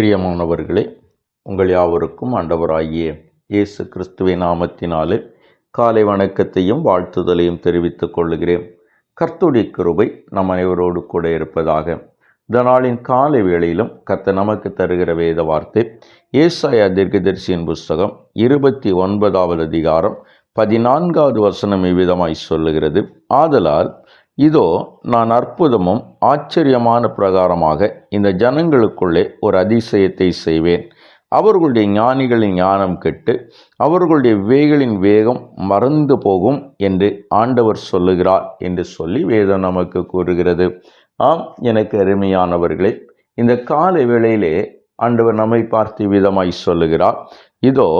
பிரியமானவர்களே உங்கள் யாவருக்கும் ஆண்டவராகிய இயேசு கிறிஸ்துவின் நாமத்தினாலே காலை வணக்கத்தையும் வாழ்த்துதலையும் தெரிவித்துக் கொள்கிறேன். கர்த்துடைய கிருபை நம் அனைவரோடு கூட இருப்பதாக. இந்த நாளின் காலை வேளையிலும் கத்த நமக்கு தருகிற வேத வார்த்தை ஏசாய தீர்க்கதரிசியின் புஸ்தகம் இருபத்தி ஒன்பதாவது அதிகாரம் பதினான்காவது வசனம் இவ்விதமாய் சொல்லுகிறது. ஆதலால் இதோ நான் அற்புதமும் ஆச்சரியமான பிரகாரமாக இந்த ஜனங்களுக்குள்ளே ஒரு அதிசயத்தை செய்வேன். அவர்களுடைய ஞானிகளின் ஞானம் கெட்டு அவர்களுடைய வேகளின் வேகம் மறந்து போகும் என்று ஆண்டவர் சொல்லுகிறார் என்று சொல்லி வேதம் நமக்கு கூறுகிறது. ஆம் எனக்கு அருமையானவர்களே இந்த கால வேளையிலே ஆண்டவர் நம்மை பார்த்து விதமாய் சொல்லுகிறார். இதோ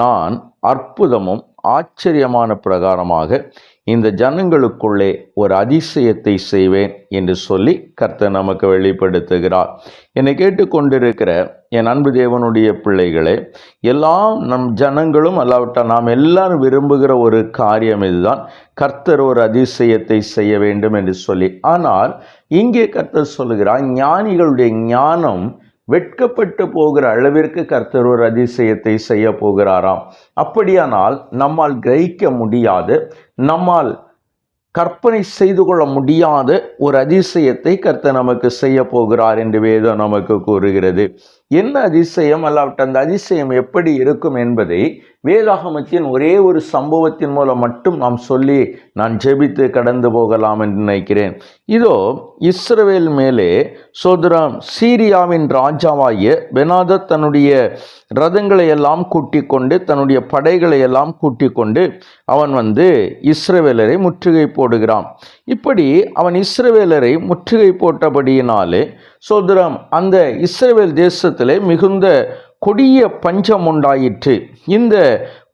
நான் அற்புதமும் ஆச்சரியமான பிரகாரமாக இந்த ஜனங்களுக்குள்ளே ஒரு அதிசயத்தை செய்வேன் என்று சொல்லி கர்த்தர் நமக்கு வெளிப்படுத்துகிறார். என்னை கேட்டுக்கொண்டிருக்கிற என் அன்பு தேவனுடைய பிள்ளைகளே எல்லாம் நம் ஜனங்களும் அல்லாவிட்டால் நாம் எல்லாரும் விரும்புகிற ஒரு காரியம் இதுதான். கர்த்தர் ஒரு அதிசயத்தை செய்ய வேண்டும் என்று சொல்லி. ஆனால் இங்கே கர்த்தர் சொல்லுகிறார் ஞானிகளுடைய ஞானம் வெட்கப்பட்டு போகிற அளவிற்கு கர்த்தர் ஒரு அதிசயத்தை செய்ய போகிறாராம். அப்படியானால் நம்மால் கிரகிக்க முடியாது. நம்மால் கற்பனை செய்து கொள்ள முடியாத. ஒரு அதிசயத்தை கர்த்தர் நமக்கு செய்ய போகிறார் என்று வேதம் நமக்கு கூறுகிறது. என்ன அதிசயம்? அல்லாவிட்ட அந்த அதிசயம் எப்படி இருக்கும் என்பதை வேதாகமத்தின் ஒரே ஒரு சம்பவத்தின் மூலம் மட்டும் நாம் சொல்லி நான் ஜெபித்து கடந்து போகலாம் என்று நினைக்கிறேன். இதோ இஸ்ரவேல் மேலே சோதரம் சீரியாவின் ராஜாவாகிய பெனாதத் தன்னுடைய ரதங்களை எல்லாம் கூட்டிக் கொண்டு தன்னுடைய படைகளை எல்லாம் கூட்டிக் கொண்டு அவன் வந்து இஸ்ரவேலரை முற்றுகை போடுகிறான். இப்படி அவன் இஸ்ரவேலரை முற்றுகை போட்டபடியினாலே சோதரம் அந்த இஸ்ரவேல் தேசத்திலே மிகுந்த கொடிய பஞ்சம் உண்டாயிற்று. இந்த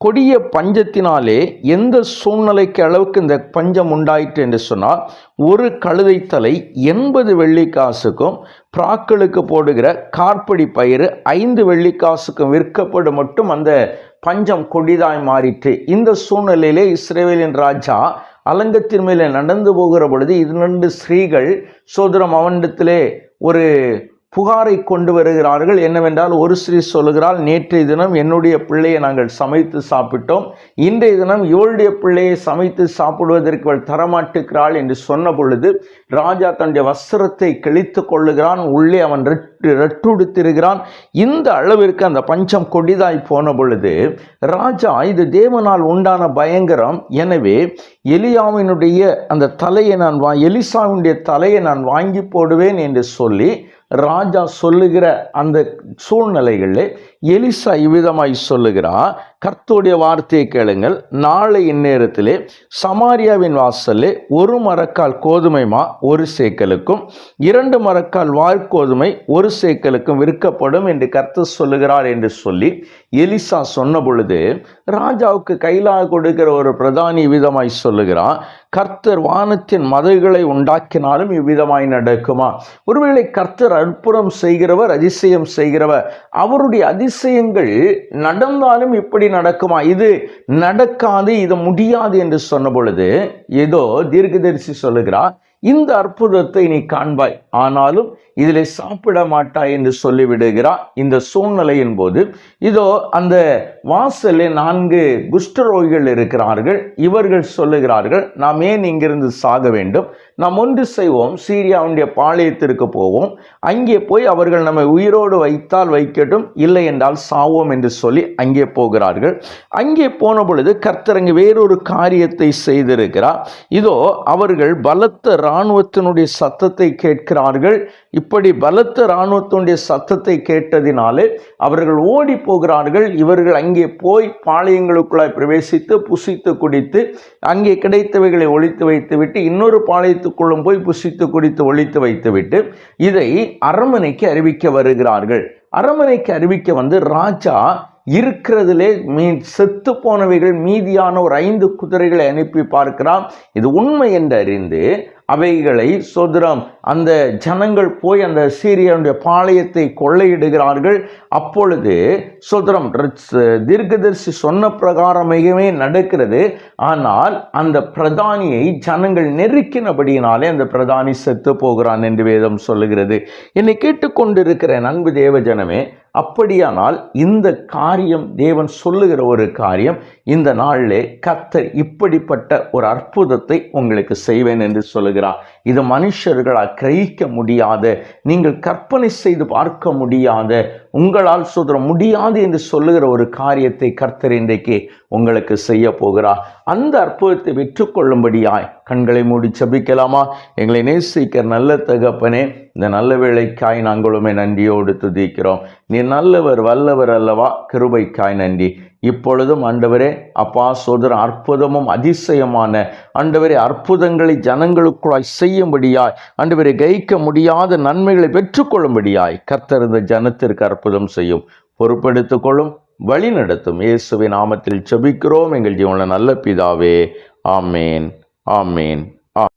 கொடிய பஞ்சத்தினாலே எந்த சூழ்நிலைக்கு அளவுக்கு இந்த பஞ்சம் உண்டாயிற்று என்று சொன்னால் ஒரு கழுதை தலை எண்பது வெள்ளிக்காசுக்கும் பிராக்களுக்கு போடுகிற கார்படி பயிர் ஐந்து வெள்ளிக்காசுக்கும் விற்கப்படும் மட்டும் அந்த பஞ்சம் கொடிதாய் மாறிற்று. இந்த சூழ்நிலையிலே இஸ்ரேவேலின் ராஜா அலங்கத்தின் மேலே நடந்து போகிற பொழுது இரண்டு ஸ்ரீகள் சோதரம் அவனிடத்திலே ஒரு புகாரை கொண்டு வருகிறார்கள். என்னவென்றால் ஒரு ஸ்ரீ சொல்லுகிறாள் நேற்றைய தினம் என்னுடைய பிள்ளையை நாங்கள் சமைத்து சாப்பிட்டோம். இன்றைய தினம் இவளுடைய பிள்ளையை சமைத்து சாப்பிடுவதற்கு அவள் தரமாட்டுக்கிறாள் என்று சொன்ன பொழுது ராஜா தன்னுடைய வஸ்திரத்தை கிழித்து கொள்ளுகிறான். உள்ளே அவன் ரெட்டு ரெட்டுடுத்திருக்கிறான். இந்த அளவிற்கு அந்த பஞ்சம் கொடிதாய் போன பொழுது ராஜா இது தேவனால் உண்டான பயங்கரம். எனவே எலியாவினுடைய அந்த தலையை நான் வா எலிசாவினுடைய தலையை நான் வாங்கி போடுவேன் என்று சொல்லி ராஜா சொல்லுகிற அந்த சூழ்நிலைகளில் எலிசா இவ்விதமாய் சொல்லுகிறார் கர்த்தருடைய வார்த்தையை கேளுங்கள். நாளை இந்நேரத்திலே சமாரியாவின் வாசலே ஒரு மரக்கால் கோதுமை மா ஒரு சேக்கலுக்கும் இரண்டு மரக்கால் வார்கோதுமை ஒரு சேக்கலுக்கும் விற்கப்படும் என்று கர்த்தர் சொல்லுகிறார் என்று சொல்லி எலிசா சொன்ன பொழுது ராஜாவுக்கு கைலாக கொடுக்கிற ஒரு பிரதானி விதமாய் சொல்லுகிறார் கர்த்தர் வானத்தின் மதைகளை உண்டாக்கினாலும் இவ்விதமாய் நடக்குமா? ஒருவேளை கர்த்தர் அற்புதம் செய்கிறவர் அதிசயம் செய்கிறவர் அவருடைய அதிசயங்கள் நடந்தாலும் இப்படி நடக்குமா? இது நடக்காது இது முடியாது என்று சொன்ன பொழுது ஏதோ தீர்க்கதரிசி சொல்லுகிறார் இந்த அற்புதத்தை நீ காண்பாய். ஆனாலும் இதில் சாப்பிட மாட்டாய் என்று சொல்லிவிடுகிறார் இந்த சூழ்நிலையின் போது. இதோ அந்த வாசலில் நான்கு குஷ்டரோகிகள் இருக்கிறார்கள். இவர்கள் சொல்லுகிறார்கள் நாம் ஏன் இங்கிருந்து சாக வேண்டும்? நாம் ஒன்று செய்வோம் சீரியாவுடைய பாளையத்திற்கு போவோம். அங்கே போய் அவர்கள் நம்மை உயிரோடு வைத்தால் வைக்கட்டும் இல்லை என்றால் சாவோம் என்று சொல்லி அங்கே போகிறார்கள். அங்கே போன பொழுது கர்த்தரங்கு வேறொரு காரியத்தை செய்திருக்கிறார். இதோ அவர்கள் பலத்த இராணுவத்தினுடைய சத்தத்தை கேட்கிறார்கள். இப்படி பலத்த இராணுவத்தினுடைய சத்தத்தை கேட்டதினாலே அவர்கள் ஓடி போகிறார்கள். இவர்கள் அங்கே போய் பாளையங்களுக்குள்ளாய் பிரவேசித்து புசித்து குடித்து அங்கே கிடைத்தவைகளை ஒழித்து வைத்துவிட்டு இன்னொரு வைத்துக்கொள்ளும் போய் புசித்து குடித்து ஒழித்து வைத்துவிட்டு இதை அரண்மனைக்கு அறிவிக்க வருகிறார்கள். அரண்மனைக்கு அறிவிக்க வந்து ராஜா இருக்கிறதுலே மீ செத்து போனவைகள் மீதியான ஒரு ஐந்து குதிரைகளை அனுப்பி பார்க்கிறான். இது உண்மை என்று அறிந்து அவைகளை சோதரம் அந்த ஜனங்கள் போய் அந்த சீரியனுடைய பாளையத்தை கொள்ளையிடுகிறார்கள். அப்பொழுது சோதரம் தீர்க்கதரிசி சொன்ன பிரகாரமே நடக்கிறது. ஆனால் அந்த பிரதானியை ஜனங்கள் நெருக்கினபடியினாலே அந்த பிரதானி செத்து போகிறான் என்று வேதம் சொல்லுகிறது. என்னை கேட்டுக்கொண்டிருக்கிற நண்பு தேவ ஜனமே அப்படியானால் இந்த காரியம் தேவன் சொல்லுகிற ஒரு காரியம் இந்த நாளிலே கத்தர் இப்படிப்பட்ட ஒரு அற்புதத்தை உங்களுக்கு செய்வேன் என்று சொல்லுகிறார். இது மனுஷர்களால் கிரகிக்க முடியாத நீங்கள் கற்பனை செய்து பார்க்க முடியாத உங்களால் சுதற முடியாது என்று சொல்லுகிற ஒரு காரியத்தை கர்த்தர் இன்றைக்கு உங்களுக்கு செய்ய போகிறார். அந்த அற்புதத்தை பெற்றுக்கொள்ளும்படியாய் கண்களை மூடி செபிக்கலாமா எங்களை நேசிக்கிற நல்ல தகப்பனே இந்த நல்ல வேலைக்காய் நாங்களுமே நன்றியோடு துதிக்கிறோம். நீ நல்லவர் வல்லவர் அல்லவா? கிருபைக்காய் நன்றி. இப்பொழுதும் ஆண்டவரே அப்பா சோதர அற்புதமும் அதிசயமான ஆண்டவரே அற்புதங்களை ஜனங்களுக்குள்ளாய் செய்யும்படியாய் ஆண்டவரை கைக்க முடியாத நன்மைகளை பெற்றுக்கொள்ளும்படியாய் கர்த்தர் ஜனத்திற்கு அற்புதம் செய்யும். பொறுப்பெடுத்துக்கொள்ளும் வழி நடத்தும். இயேசுவின் நாமத்தில் செபிக்கிறோம் எங்கள் ஜீவன நல்ல பிதாவே ஆமேன் ஆமேன்.